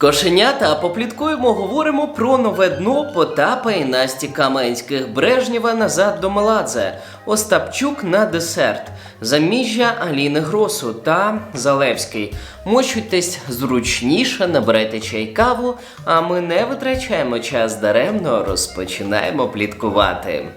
Кошенята, попліткуємо, говоримо про нове дно Потапа і Насті Каменських, Брежнєва назад до Меладзе, Остапчук на десерт, Заміжжя Аліни Гросу та Залевський. Мочуйтесь зручніше, наберете чай каву, а ми не витрачаємо час даремно, розпочинаємо пліткувати.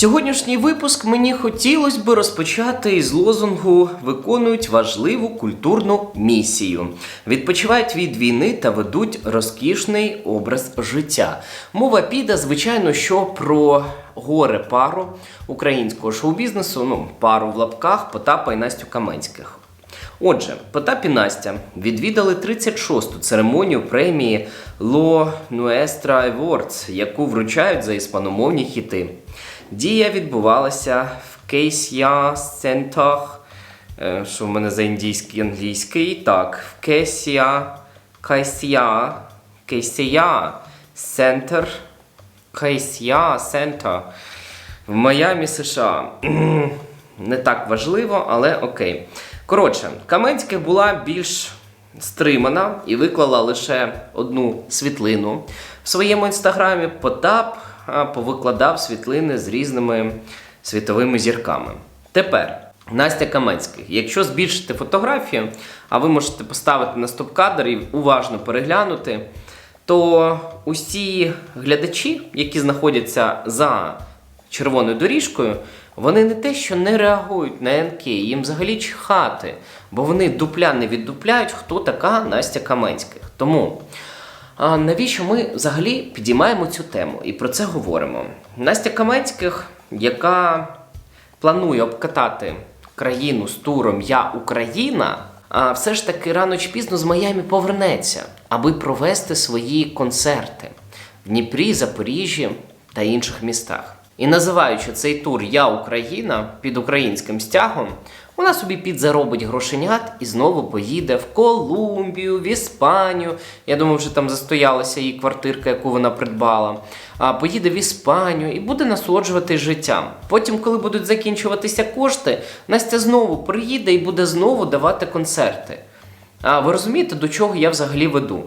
Сьогоднішній випуск мені хотілося би розпочати із лозунгу виконують важливу культурну місію, відпочивають від війни та ведуть розкішний образ життя. Мова піде, звичайно, що про горе пару українського шоу-бізнесу, ну пару в лапках Потапа і Настю Каменських. Отже, Потап і Настя відвідали 36-ту церемонію премії Lo Nuestra Awards, яку вручають за іспаномовні хіти. Дія відбувалася в Кейсія Центах, е, що в мене за індійський англійський. Так, в Кейсія Кейсія Кейсія Центр Кейсія Центр в Майамі, США. Не так важливо, але окей. Коротше, Каменських була більш стримана і виклала лише одну світлину. В своєму інстаграмі Потап повикладав світлини з різними світовими зірками. Тепер. Настя Каменських. Якщо збільшити фотографію, а ви можете поставити на стоп-кадр і уважно переглянути, то усі глядачі, які знаходяться за червоною доріжкою, вони не те, що не реагують на НК, їм взагалі чхати, бо вони дупля не віддупляють, хто така Настя Каменських. Тому а навіщо ми взагалі підіймаємо цю тему і про це говоримо? Настя Каменських, яка планує обкатати країну з туром Я Україна, а все ж таки рано чи пізно з Майамі повернеться, аби провести свої концерти в Дніпрі, Запоріжжі та інших містах. І називаючи цей тур Я Україна під українським стягом, вона собі підзаробить грошенят і знову поїде в Колумбію, в Іспанію. Я думаю, вже там застоялася її квартирка, яку вона придбала. А поїде в Іспанію і буде насолоджуватись життям. Потім, коли будуть закінчуватися кошти, Настя знову приїде і буде знову давати концерти. А ви розумієте, до чого я взагалі веду?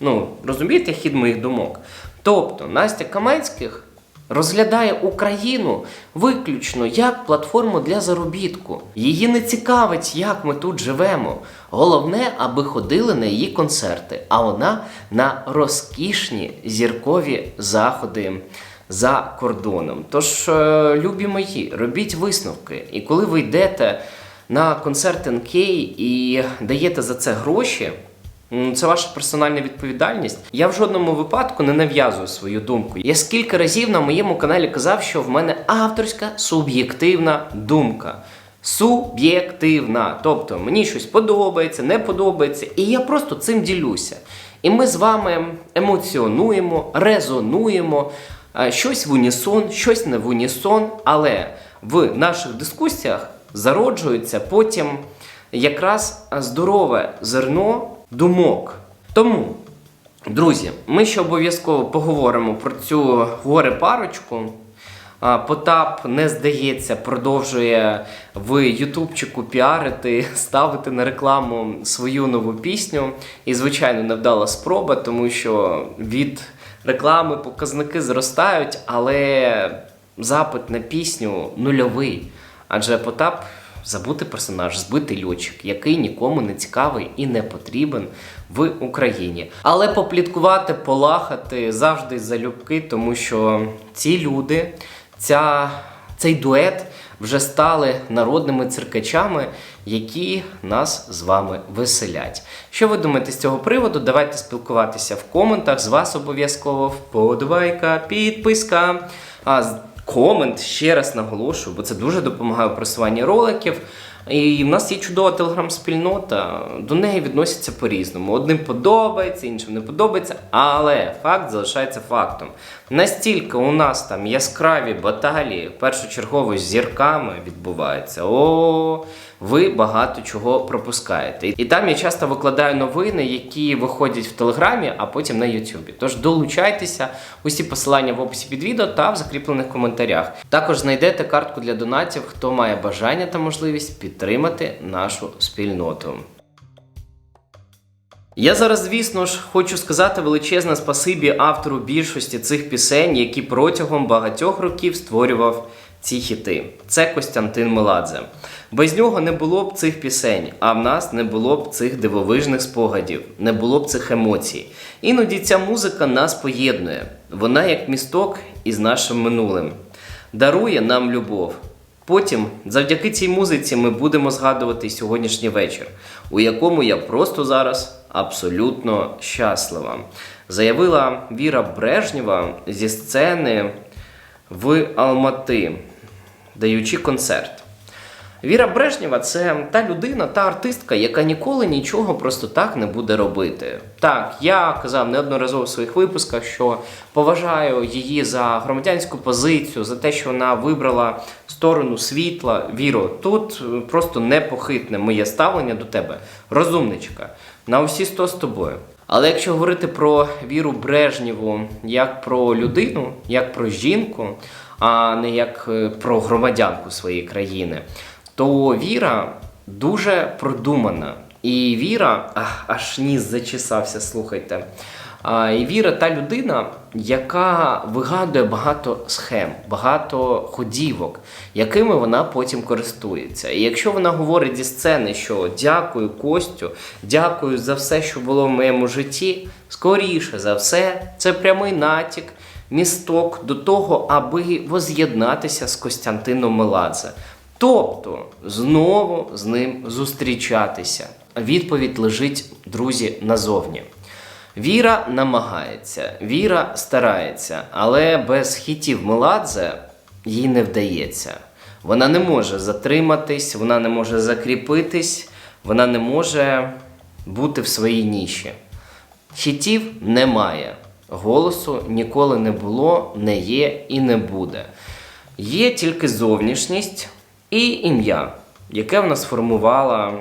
Ну, розумієте хід моїх думок? Тобто, Настя Каменських розглядає Україну виключно як платформу для заробітку. Її не цікавить, як ми тут живемо. Головне, аби ходили на її концерти, а вона на розкішні зіркові заходи. За кордоном. Тож, е, любі мої, робіть висновки. І коли ви йдете на концерт НК і даєте за це гроші, Це ваша персональна відповідальність. Я в жодному випадку не нав'язую свою думку. Я скільки разів на моєму каналі казав, що в мене авторська суб'єктивна думка. Суб'єктивна. Тобто мені щось подобається, не подобається, і я просто цим ділюся. І ми з вами емоціонуємо, резонуємо, е, щось в унісон, щось не в унісон, але в наших дискусіях зароджується потім якраз здорове зерно думок. Тому, друзі, ми ще обов'язково поговоримо про цю горе парочку. Потап не здається, продовжує в Ютубчику піарити, ставити на рекламу свою нову пісню. І, звичайно, невдала спроба, тому що від реклами показники зростають, але запит на пісню нульовий. Адже Потап забутий персонаж, збитий льотчик, який нікому не цікавий і не потрібен в Україні. Але попліткувати, полахати завжди залюбки, тому що ці люди, ця, цей дует вже стали народними циркачами, які нас з вами веселять. Що ви думаєте з цього приводу? Давайте спілкуватися в коментах. З вас обов'язково вподобайка, підписка. А, комент ще раз наголошую, бо це дуже допомагає у просуванні роликів. І в нас є чудова телеграм-спільнота, до неї відносяться по-різному. Одним подобається, іншим не подобається, але факт залишається фактом. Настільки у нас там яскраві баталії, першочергово з зірками відбуваються. О, ви багато чого пропускаєте. І там я часто викладаю новини, які виходять в Телеграмі, а потім на Ютубі. Тож долучайтеся, усі посилання в описі під відео та в закріплених коментарях. Також знайдете картку для донатів, хто має бажання та можливість підтримати нашу спільноту. Я зараз, звісно ж, хочу сказати величезне спасибі автору більшості цих пісень, які протягом багатьох років створював ці хіти. Це Костянтин Меладзе. Без нього не було б цих пісень, а в нас не було б цих дивовижних спогадів, не було б цих емоцій. Іноді ця музика нас поєднує. Вона як місток із нашим минулим, дарує нам любов. Потім, завдяки цій музиці, ми будемо згадувати сьогоднішній вечір, у якому я просто зараз абсолютно щаслива. Заявила Віра Брежнєва зі сцени в Алмати, даючи концерт. Віра Брежнєва це та людина, та артистка, яка ніколи нічого просто так не буде робити. Так, я казав неодноразово в своїх випусках, що поважаю її за громадянську позицію, за те, що вона вибрала сторону світла. Віро, тут е, просто непохитне моє ставлення до тебе, розумничка, на усі сто з тобою. Але якщо говорити про Віру Брежнєву як про людину, як про жінку, а не як е, про громадянку своєї країни, то Віра дуже продумана. І Віра, ах, аж ніс зачесався, слухайте. А, і Віра та людина, яка вигадує багато схем, багато ходівок, якими вона потім користується. І якщо вона говорить зі сцени, що дякую Костю, дякую за все, що було в моєму житті, скоріше за все, це прямий натяк, місток до того, аби воз'єднатися з Костянтином Меладзе. Тобто знову з ним зустрічатися. Відповідь лежить, друзі, назовні. Віра намагається, віра старається, але без хітів Меладзе їй не вдається. Вона не може затриматись, вона не може закріпитись, вона не може бути в своїй ніші. Хітів немає. Голосу ніколи не було, не є і не буде. Є тільки зовнішність і ім'я, яке вона сформувала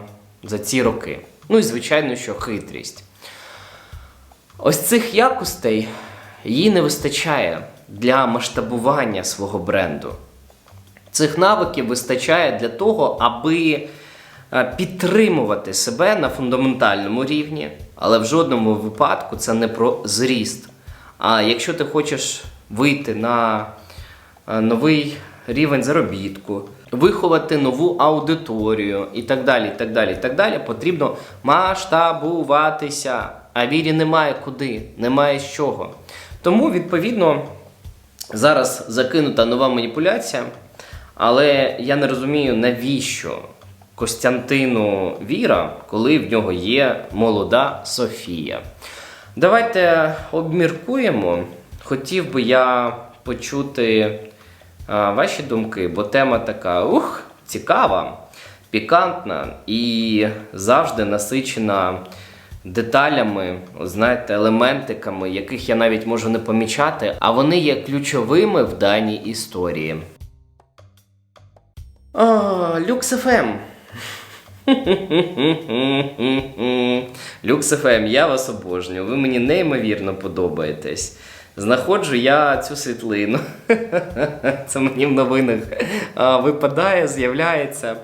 за ці роки. Ну і звичайно, що хитрість. Ось цих якостей їй не вистачає для масштабування свого бренду. Цих навиків вистачає для того, аби е, підтримувати себе на фундаментальному рівні, але в жодному випадку це не про зріст. А якщо ти хочеш вийти на е, новий рівень заробітку, виховати нову аудиторію і так далі, і так далі, і так далі, потрібно масштабуватися. А вірі немає куди, немає з чого. Тому, відповідно, зараз закинута нова маніпуляція, але я не розумію, навіщо Костянтину Віра, коли в нього є молода Софія. Давайте обміркуємо. Хотів би я почути ваші думки, бо тема така ух, цікава, пікантна і завжди насичена деталями, знаєте, елементиками, яких я навіть можу не помічати, а вони є ключовими в даній історії. Люкс ФМ. Люкс ФМ, я вас обожнюю. Ви мені неймовірно подобаєтесь. Знаходжу я цю світлину. Це мені в новинах випадає, з'являється.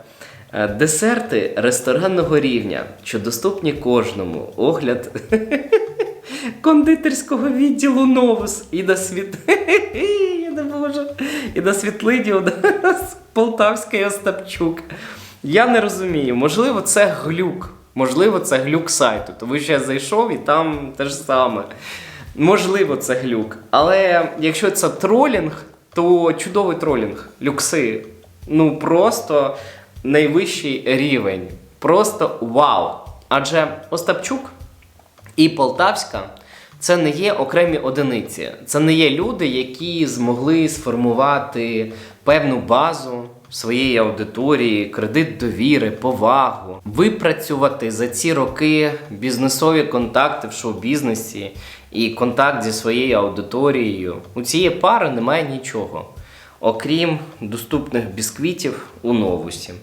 Е, Десерти ресторанного рівня, що доступні кожному. Огляд кондитерського відділу Новус і на світ. І на світлині Полтавський Остапчук. Я не розумію, можливо, це глюк. Можливо, це глюк сайту. Тому що я зайшов і там те ж саме. Можливо, це глюк. Але якщо це тролінг, то чудовий тролінг. Люкси. Ну просто найвищий рівень. Просто вау! Адже Остапчук і Полтавська це не є окремі одиниці. Це не є люди, які змогли сформувати певну базу, своєї аудиторії, кредит довіри, повагу, випрацювати за ці роки бізнесові контакти в шоу-бізнесі і контакт зі своєю аудиторією. У цієї пари немає нічого, окрім доступних бісквітів у новусі.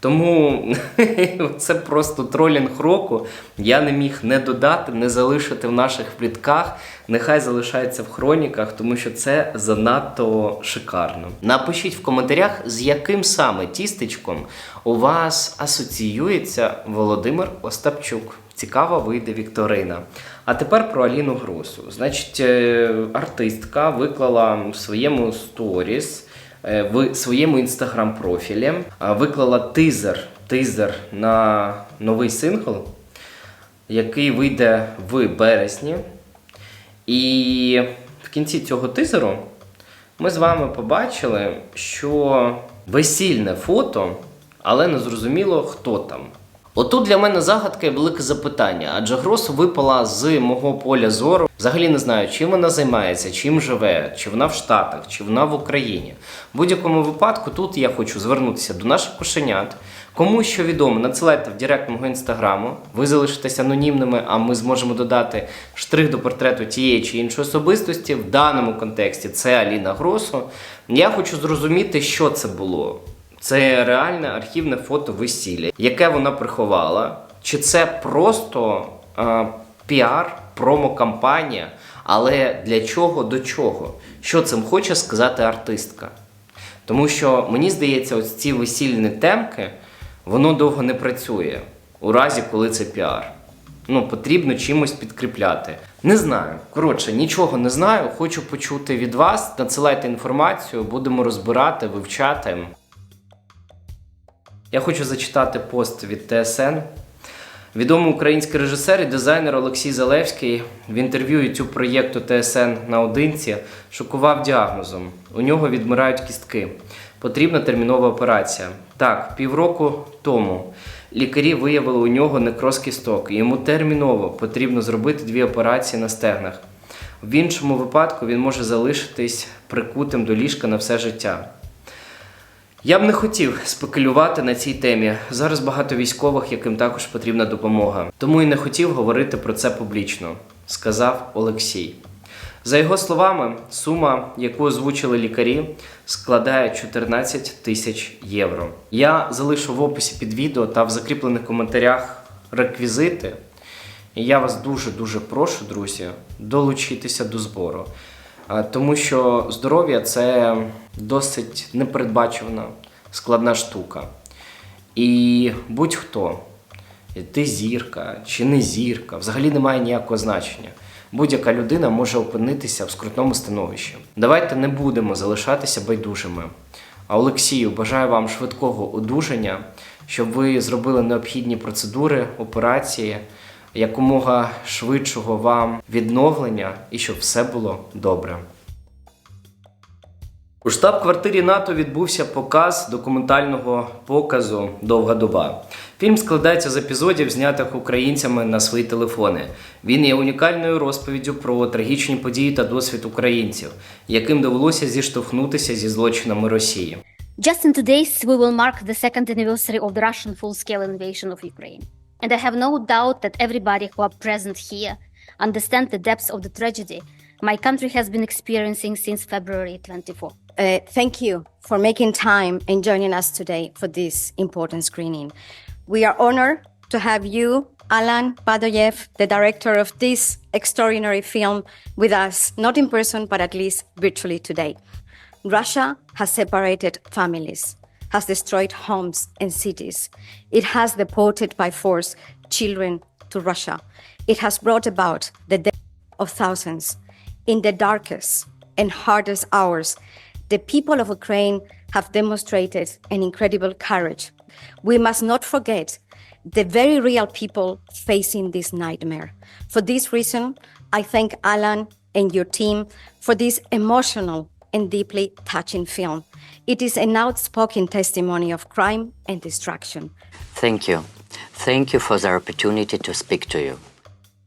Тому це просто тролінг року. Я не міг не додати, не залишити в наших плітках. Нехай залишається в хроніках, тому що це занадто шикарно. Напишіть в коментарях, з яким саме тістечком у вас асоціюється Володимир Остапчук. Цікава вийде Вікторина. А тепер про Аліну Гросу. Значить, е, артистка виклала в своєму сторіс е, в своєму інстаграм-профілі виклала тизер, тизер на новий сингл, який вийде в березні. І в кінці цього тизеру ми з вами побачили, що весільне фото, але не зрозуміло, хто там. Отут для мене загадка і велике запитання, адже Грос випала з мого поля зору. Взагалі не знаю, чим вона займається, чим живе, чи вона в Штатах, чи вона в Україні. В будь-якому випадку тут я хочу звернутися до наших кошенят. Кому що відомо, надсилайте в директ мого інстаграму. Ви залишитесь анонімними, а ми зможемо додати штрих до портрету тієї чи іншої особистості. В даному контексті це Аліна Гросу. Я хочу зрозуміти, що це було. Це реальне архівне фото весілля, яке вона приховала. Чи це просто е, піар, промо-кампанія, але для чого до чого? Що цим хоче сказати артистка? Тому що мені здається, ось ці весільні темки, воно довго не працює у разі, коли це піар. Ну, потрібно чимось підкріпляти. Не знаю. Коротше, нічого не знаю. Хочу почути від вас. Надсилайте інформацію, будемо розбирати, вивчати. Я хочу зачитати пост від ТСН. Відомий український режисер і дизайнер Олексій Залевський в інтерв'ю youtube проєкту ТСН наодинці шокував діагнозом. У нього відмирають кістки. Потрібна термінова операція. Так, півроку тому лікарі виявили у нього некроз кісток. Йому терміново потрібно зробити дві операції на стегнах. В іншому випадку він може залишитись прикутим до ліжка на все життя. Я б не хотів спекулювати на цій темі. Зараз багато військових, яким також потрібна допомога. Тому і не хотів говорити про це публічно, сказав Олексій. За його словами, сума, яку озвучили лікарі, складає 14 тисяч євро. Я залишу в описі під відео та в закріплених коментарях реквізити. І я вас дуже-дуже прошу, друзі, долучитися до збору. А, Тому що здоров'я це досить непередбачувана, складна штука. І будь-хто, ти зірка чи не зірка, взагалі не має ніякого значення. Будь-яка людина може опинитися в скрутному становищі. Давайте не будемо залишатися байдужими. А Олексію, бажаю вам швидкого одужання, щоб ви зробили необхідні процедури, операції, якомога швидшого вам відновлення і щоб все було добре. У штаб-квартирі НАТО відбувся показ документального показу Довга доба. Фільм складається з епізодів, знятих українцями на свої телефони. Він є унікальною розповіддю про трагічні події та досвід українців, яким довелося зіштовхнутися зі злочинами Росії. Just in two days, we will mark the second anniversary of the Russian full scale invasion of Ukraine. And I have no doubt that everybody who are present here understand the depths of the tragedy my country has been experiencing since February 24. Uh, thank you for making time and joining us today for this important screening. We are honored to have you, Alan Badoyev, the director of this extraordinary film, with us, not in person, but at least virtually today. Russia has separated families, has destroyed homes and cities. It has deported by force children to Russia. It has brought about the death of thousands. In the darkest and hardest hours, the people of Ukraine have demonstrated an incredible courage. We must not forget the very real people facing this nightmare. For this reason, I thank Alan and your team for this emotional and deeply touching film. It is an outspoken testimony of crime and destruction. Thank you. Thank you for the opportunity to speak to you.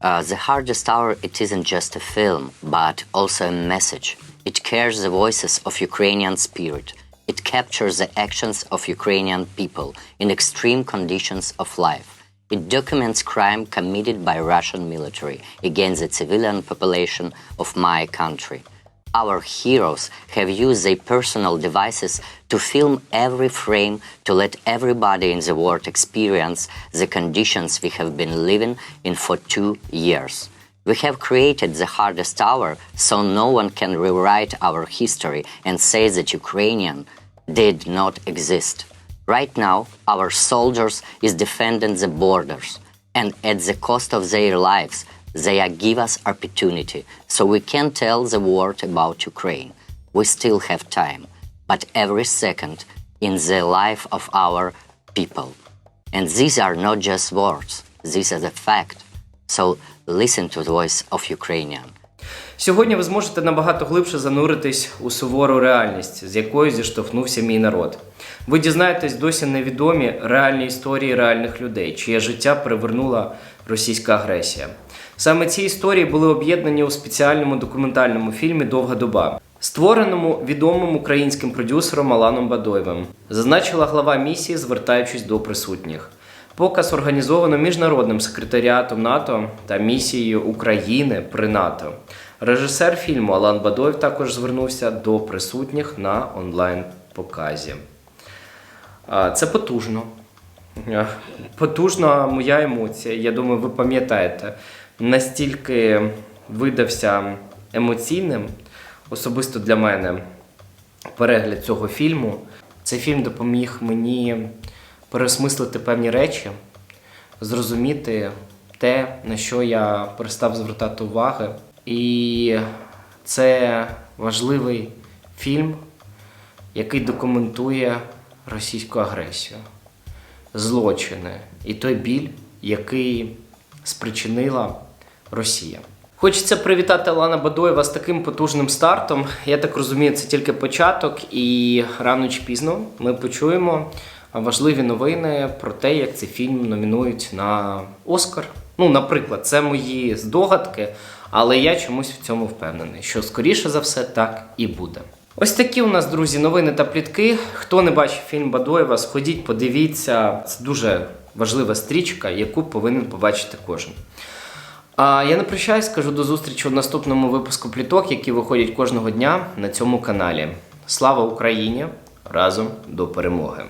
Uh, the hardest hour it isn't just a film, but also a message. It carries the voices of Ukrainian spirit. It captures the actions of Ukrainian people in extreme conditions of life. It documents crime committed by Russian military against the civilian population of my country. Our heroes have used their personal devices to film every frame to let everybody in the world experience the conditions we have been living in for two years. We have created the hardest hour so no one can rewrite our history and say that Ukrainian did not exist. Right now, our soldiers is defending the borders, and at the cost of their lives, they give us opportunity so we can tell the world about Ukraine. We still have time, but every second in the life of our people. And these are not just words, these are the fact. So listen to the voice of Ukrainian. Сьогодні ви зможете набагато глибше зануритись у сувору реальність, з якою зіштовхнувся мій народ. Ви дізнаєтесь досі невідомі реальні історії реальних людей, чиє життя перевернула російська агресія. Саме ці історії були об'єднані у спеціальному документальному фільмі Довга доба, створеному відомим українським продюсером Аланом Бадоєвим, зазначила глава місії, звертаючись до присутніх. Показ організовано міжнародним секретаріатом НАТО та місією України при НАТО. Режисер фільму Алан Бадоєв також звернувся до присутніх на онлайн-показі. Це потужно. Потужна моя емоція. Я думаю, ви пам'ятаєте, настільки видався емоційним, особисто для мене, перегляд цього фільму. Цей фільм допоміг мені переосмислити певні речі, зрозуміти те, на що я перестав звертати уваги. І це важливий фільм, який документує російську агресію, злочини і той біль, який спричинила Росія. Хочеться привітати Алана Бадоєва з таким потужним стартом. Я так розумію, це тільки початок, і рано чи пізно ми почуємо важливі новини про те, як цей фільм номінують на Оскар. Ну, наприклад, це мої здогадки, але я чомусь в цьому впевнений, що скоріше за все так і буде. Ось такі у нас, друзі, новини та плітки. Хто не бачив фільм Бадоєва, сходіть, подивіться. Це дуже важлива стрічка, яку повинен побачити кожен. А я не прощаюсь, скажу до зустрічі у наступному випуску пліток, які виходять кожного дня на цьому каналі. Слава Україні! Разом до перемоги!